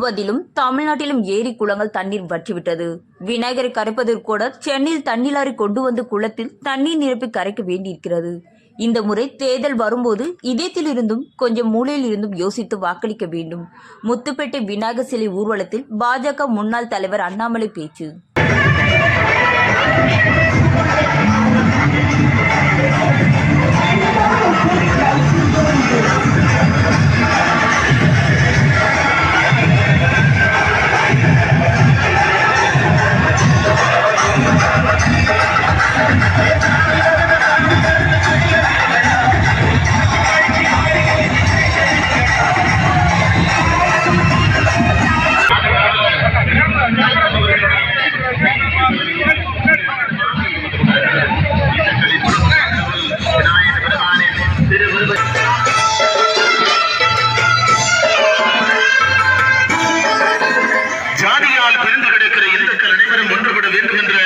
முழுவதிலும் தமிழ்நாட்டிலும் ஏரி குளங்கள் தண்ணீர் வற்றிவிட்டது. விநாயகரை கரைப்பதற்கு கூட சென்னையில் தண்ணீர் லாரி கொண்டு வந்து குளத்தில் தண்ணீர் நிரப்பி கரைக்க வேண்டியிருக்கிறது. இந்த முறை தேர்தல் வரும்போது இதயத்திலிருந்தும் கொஞ்சம் மூலையில் இருந்தும் யோசித்து வாக்களிக்க வேண்டும். முத்துப்பேட்டை விநாயகர் சிலை ஊர்வலத்தில் பாஜக முன்னாள் தலைவர் அண்ணாமலை பேச்சு. அனைவரும் ஒன்றுபட வேண்டும் என்ற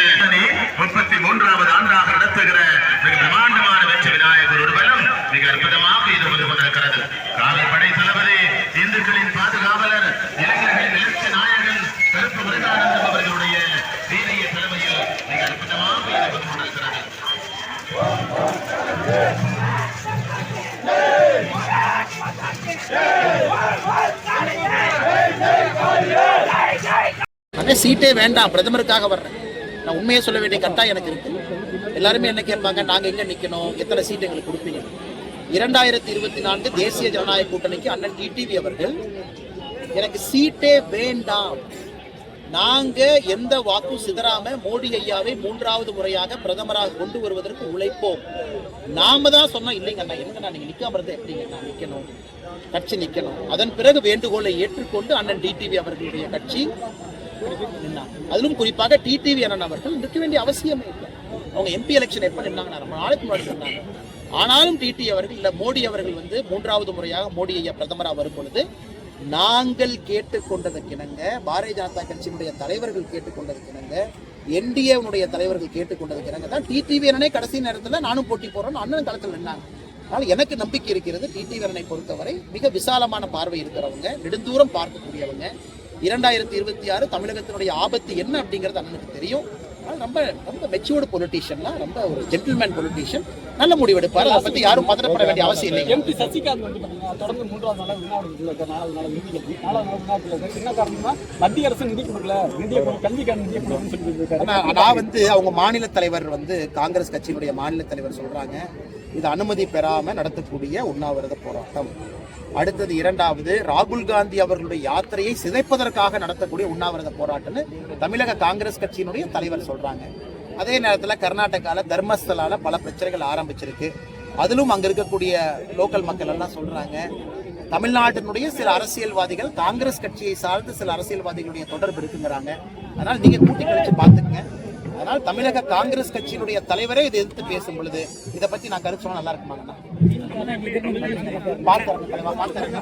முப்பத்தி மூன்றாவது ஆண்டாக நடத்துகிற மிக பிரமாண்டமான வெற்றி விநாயகர் ஒருவனும் மிக அற்புதமாக இது வந்து கொண்டிருக்கிறது. காவல்படை தளபதி இந்துக்களின் பாதுகாவலர் இளைஞர்களின் எழுச்சி நாயகன் கருப்பு முருகானந்தம் அவர்களுடைய வீரிய தலைமையில் மிக அற்புதமாக இது வந்து கொண்டிருக்கிறது. அதே சீட்டே வேண்டாம் பிரதமருக்காக வர்றேன். நான் உண்மையை சொல்ல வேண்டிய கட்டாயம் எனக்கு இருக்கு. எல்லாருமே என்ன கேட்பாங்க நாங்க எங்க நிக்கணும் எத்தனை சீட் எங்களுக்கு கொடுப்பீங்க? இரண்டாயிரத்தி இருபத்தி நான்கு தேசிய ஜனநாயக கூட்டணிக்கு அண்ணன் டிடிவி அவர்கள் எனக்கு சீட்டே வேண்டாம். நாங்க எந்த வாக்கும் சிதறாம மோடி ஐயாவை மூன்றாவது முறையாக பிரதமராக கொண்டு வருவதற்கு உழைப்போம். நாம தான் சொன்னோம் இல்லைங்க என்னங்கண்ணா என்னங்க நீங்க நிக்காம இருந்தா எப்படிங்க நான் நிக்கணும் கட்சி நிக்கணும். அதன் பிறகு வேண்டுகோளை ஏற்றுக்கொண்டு அண்ணன் டிடிவி அவர்களுடைய கட்சி நின்னாங்க. அதிலும் குறிப்பாக டிடிவி அண்ணன் அவர்கள் நிற்க வேண்டிய அவசியமே இல்லை அவங்க எம்பி எலெக்ஷன் எப்போ நின்னாங்க ரொம்ப நாளைக்கு முன்னாடி சொன்னாங்க ஆனாலும் டிடி அவர்கள் இல்லை மோடி அவர்கள் வந்து மூன்றாவது முறையாக மோடி ஐயா பிரதமராக வரும் பொழுது நாங்கள் கேட்டுக்கொண்டதற்கிணங்க பாரதிய ஜனதா கட்சியினுடைய தலைவர்கள் கேட்டுக்கொண்டதற்கிணங்க என்டிஏனுடைய தலைவர்கள் கேட்டுக்கொண்டதற்கிணங்க தான் டிடிவி அண்ணனே கடைசி நேரத்தில் நானும் போட்டி போறேன்னு அண்ணன் களத்தில் நின்னாங்க ஆனால் எனக்கு நம்பிக்கை இருக்கிறது டிடி வீரனை பொறுத்தவரை மிக விசாலமான பார்வை இருக்கிறவங்க நெடுந்தூரம் பார்க்கக்கூடியவங்க இரண்டாயிரத்தி இருபத்தி ஆறு தமிழகத்தினுடைய ஆபத்து என்ன அப்படிங்கிறது அண்ணனுக்கு தெரியும். ரொம்ப ரொம்ப மெச்சூர்டு பொலிட்டீஷியன்லாம் ரொம்ப ஒரு ஜென்டில்மேன் பொலிட்டீஷியன் நல்ல முடிவெடுப்பார். அதை பத்தி யாரும் பதட்டப்பட வேண்டிய அவசியம் இல்லைங்க. எம்பி சசிகாந்த் வந்து தொடர்ந்து மூன்றாவது நாளா வினாவதுல இருக்க நாலாவது நாள் நிதி நாலாவது நாள் வினாவதுல இருக்க என்ன காரணம்னா மத்திய அரசு நிதி கொடுக்கல. நிதியை கல்விக்கான நிதியை கொடுக்கணும்னு சொல்லிட்டு நான் வந்து அவங்க மாநில தலைவர் வந்து காங்கிரஸ் கட்சியினுடைய மாநில தலைவர் சொல்றாங்க. இது அனுமதி பெறாமல் நடத்தக்கூடிய உண்ணாவிரத போராட்டம். அடுத்தது இரண்டாவது ராகுல் காந்தி அவர்களுடைய யாத்திரையை சிதைப்பதற்காக நடத்தக்கூடிய உண்ணாவிரத போராட்டம்னு தமிழக காங்கிரஸ் கட்சியினுடைய தலைவர் சொல்றாங்க. அதே நேரத்தில் கர்நாடகாவில் தர்மஸ்தலால பல பிரச்சனைகள் ஆரம்பிச்சிருக்கு. அதிலும் அங்கே இருக்கக்கூடிய லோக்கல் மக்கள் எல்லாம் சொல்றாங்க. தமிழ்நாட்டினுடைய சில அரசியல்வாதிகள் காங்கிரஸ் கட்சியை சார்ந்து சில அரசியல்வாதிகளுடைய தொடர்பு இருக்குங்கிறாங்க. அதனால் நீங்கள் கூட்டி கழிச்சு பார்த்துக்கங்க. அதனால் தமிழக காங்கிரஸ் கட்சியினுடைய தலைவரே இதை எதிர்த்து பேசும் பொழுது இதை பத்தி நான் கருத்து சொன்னா நல்லா இருக்குமாங்கண்ணா பார்த்தேன் பார்த்தேன்